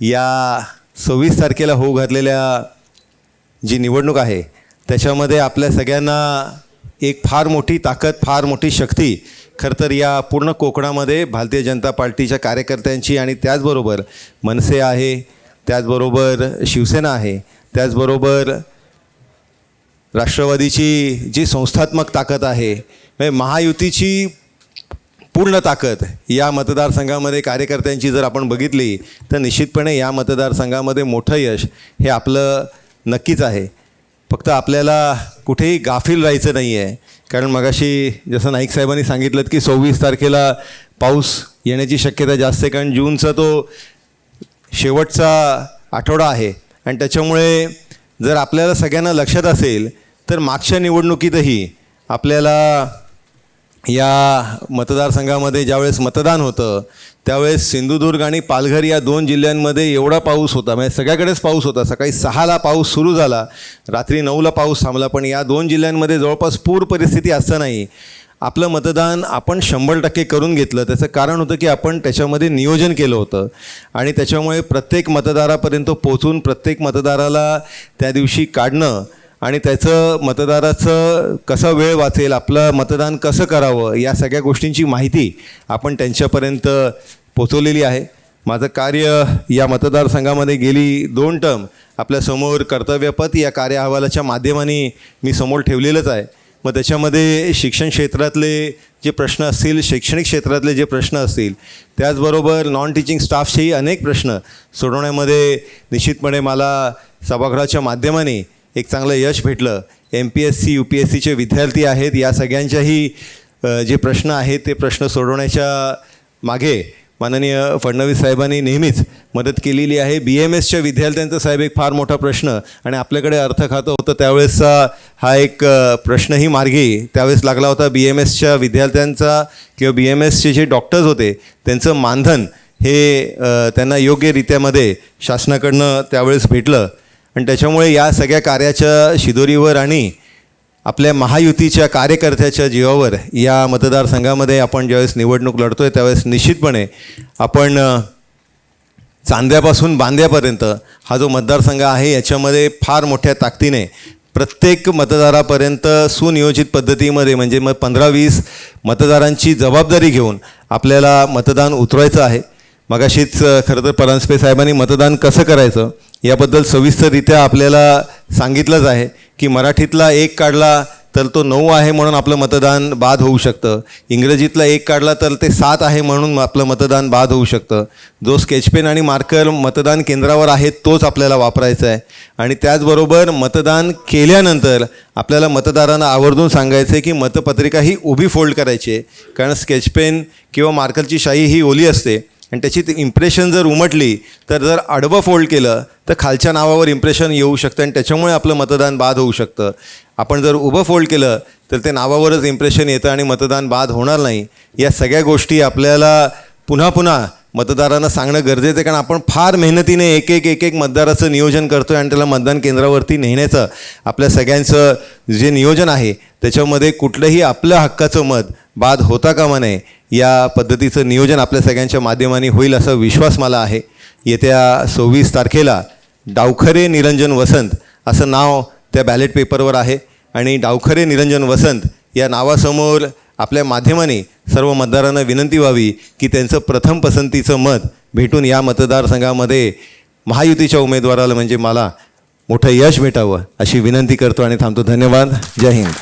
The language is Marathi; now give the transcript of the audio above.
या सव्वीस तारखेला होऊ घातलेल्या जी निवडणूक आहे त्याच्यामध्ये आपल्या सगळ्यांना एक फार मोठी ताकद फार मोठी शक्ती. खरं तर या पूर्ण कोकणामध्ये भारतीय जनता पार्टीच्या कार्यकर्त्यांची आणि त्याचबरोबर मनसे आहे त्याचबरोबर शिवसेना आहे त्याचबरोबर राष्ट्रवादीची जी संस्थात्मक ताकद आहे म्हणजे महायुतीची पूर्ण ताकद या मतदारसंघामध्ये कार्यकर्त्यांची जर आपण बघितली तर निश्चितपणे या मतदारसंघामध्ये मोठं यश हे आपलं नक्कीच आहे. फक्त आपल्याला कुठेही गाफील राहायचं नाही आहे कारण मगाशी जसं नाईक साहेबांनी सांगितलं की सव्वीस तारखेला पाऊस येण्याची शक्यता जास्त आहे. कारण जूनचा तो शेवटचा आठवडा आहे. आणि त्याच्यामुळे जर आपल्याला सगळ्यांना लक्षात असेल तर मागच्या निवडणुकीतही आपल्याला या मतदारसंघामध्ये ज्यावेळेस मतदान होतं त्यावेळेस सिंधुदुर्ग आणि पालघर या दोन जिल्ह्यांमध्ये एवढा पाऊस होता म्हणजे सगळ्याकडेच पाऊस होता. सकाळी सहाला पाऊस सुरू झाला रात्री नऊला पाऊस थांबला पण या दोन जिल्ह्यांमध्ये जवळपास पूर परिस्थिती असतानाही आपलं मतदान आपण शंभर टक्के करून घेतलं. त्याचं कारण होतं की आपण त्याच्यामध्ये नियोजन केलं होतं. आणि त्याच्यामुळे प्रत्येक मतदारापर्यंत पोचून प्रत्येक मतदाराला त्या दिवशी काढणं आणि त्याचं मतदाराचं कसं वेळ वाचेल आपलं मतदान कसं करावं या सगळ्या गोष्टींची माहिती आपण त्यांच्यापर्यंत पोचवलेली आहे. माझं कार्य या मतदारसंघामध्ये गेली दोन टर्म. आपल्यासमोर कर्तव्यपथ या कार्य अहवालाच्या माध्यमाने मी समोर ठेवलेलंच आहे. मग त्याच्यामध्ये शिक्षण क्षेत्रातले जे प्रश्न असतील शैक्षणिक क्षेत्रातले जे प्रश्न असतील त्याचबरोबर नॉन टीचिंग स्टाफचेही अनेक प्रश्न सोडवण्यामध्ये निश्चितपणे मला सभागृहाच्या माध्यमाने एक चांगलं यश भेटलं. M P S C U P S सीचे विद्यार्थी आहेत. या सगळ्यांच्याही जे प्रश्न आहेत ते प्रश्न सोडवण्याच्या मागे माननीय फडणवीस साहेबांनी नेहमीच मदत केलेली आहे. बी एम एसच्या विद्यार्थ्यांचा साहेब एक फार मोठा प्रश्न आणि आपल्याकडे अर्थ खातं होतं त्यावेळेसचा हा एक प्रश्नही मार्गी त्यावेळेस लागला होता. बी एम एसच्या विद्यार्थ्यांचा किंवा बी एम एसचे जे डॉक्टर्स होते त्यांचं मानधन हे त्यांना योग्यरित्यामध्ये शासनाकडनं त्यावेळेस भेटलं. आणि त्याच्यामुळे या सगळ्या कार्याच्या शिदोरीवर आणि आपल्या महायुतीच्या कार्यकर्त्याच्या जीवावर या मतदारसंघामध्ये आपण ज्यावेळेस निवडणूक लढतो आहे त्यावेळेस निश्चितपणे आपण चांद्यापासून बांद्यापर्यंत हा जो मतदारसंघ आहे याच्यामध्ये फार मोठ्या ताकदीने प्रत्येक मतदारापर्यंत सुनियोजित पद्धतीमध्ये म्हणजे मग पंधरा वीस मतदारांची जबाबदारी घेऊन आपल्याला मतदान उतरवायचं आहे. मगाशीच खरं तर परांजपे साहेबांनी मतदान कसं करायचं? याबद्दल सविस्तररित्या आपल्याला सांगितलंच आहे की मराठीतला एक काढला तर तो नऊ आहे म्हणून आपलं मतदान बाद होऊ शकतं. इंग्रजीतला एक काढला तर ते सात आहे म्हणून आपलं मतदान बाद होऊ शकतं. जो स्केचपेन आणि मार्कर मतदान केंद्रावर आहे तोच आपल्याला वापरायचा आहे. आणि त्याचबरोबर मतदान केल्यानंतर आपल्याला मतदारांना आवर्जून सांगायचं आहे की मतपत्रिका ही उभी फोल्ड करायची आहे. कारण स्केचपेन किंवा मार्करची शाई ही ओली असते. आणि त्याची ती इम्प्रेशन जर उमटली तर जर आडवं फोल्ड केलं तर खालच्या नावावर इम्प्रेशन येऊ शकतं आणि त्याच्यामुळे आपलं मतदान बाद होऊ शकतं. आपण जर उभं फोल्ड केलं तर ते नावावरच इम्प्रेशन येतं आणि मतदान बाद होणार नाही. या सगळ्या गोष्टी आपल्याला पुन्हा पुन्हा मतदारांना सांगणं गरजेचं आहे कारण आपण फार मेहनतीने एक एक एक एक मतदाराचं नियोजन करतो आहे आणि त्याला मतदान केंद्रावरती नेण्याचं आपल्या सगळ्यांचं जे नियोजन आहे त्याच्यामध्ये कुठलंही आपल्या हक्काचं मत बाद होता कामा नये. या पद्धतीचं नियोजन आपल्या सगळ्यांच्या माध्यमाने होईल असा विश्वास मला आहे. येत्या सव्वीस तारखेला डावखरे निरंजन वसंत असं नाव त्या बॅलेट पेपरवर आहे. आणि डावखरे निरंजन वसंत या नावासमोर आपल्या माध्यमाने सर्व मतदारांना विनंती व्हावी की त्यांचं प्रथम पसंतीचं मत भेटून या मतदारसंघामध्ये महायुतीच्या उमेदवाराला म्हणजे मला मोठं यश भेटावं अशी विनंती करतो आणि थांबतो. धन्यवाद. जय हिंद.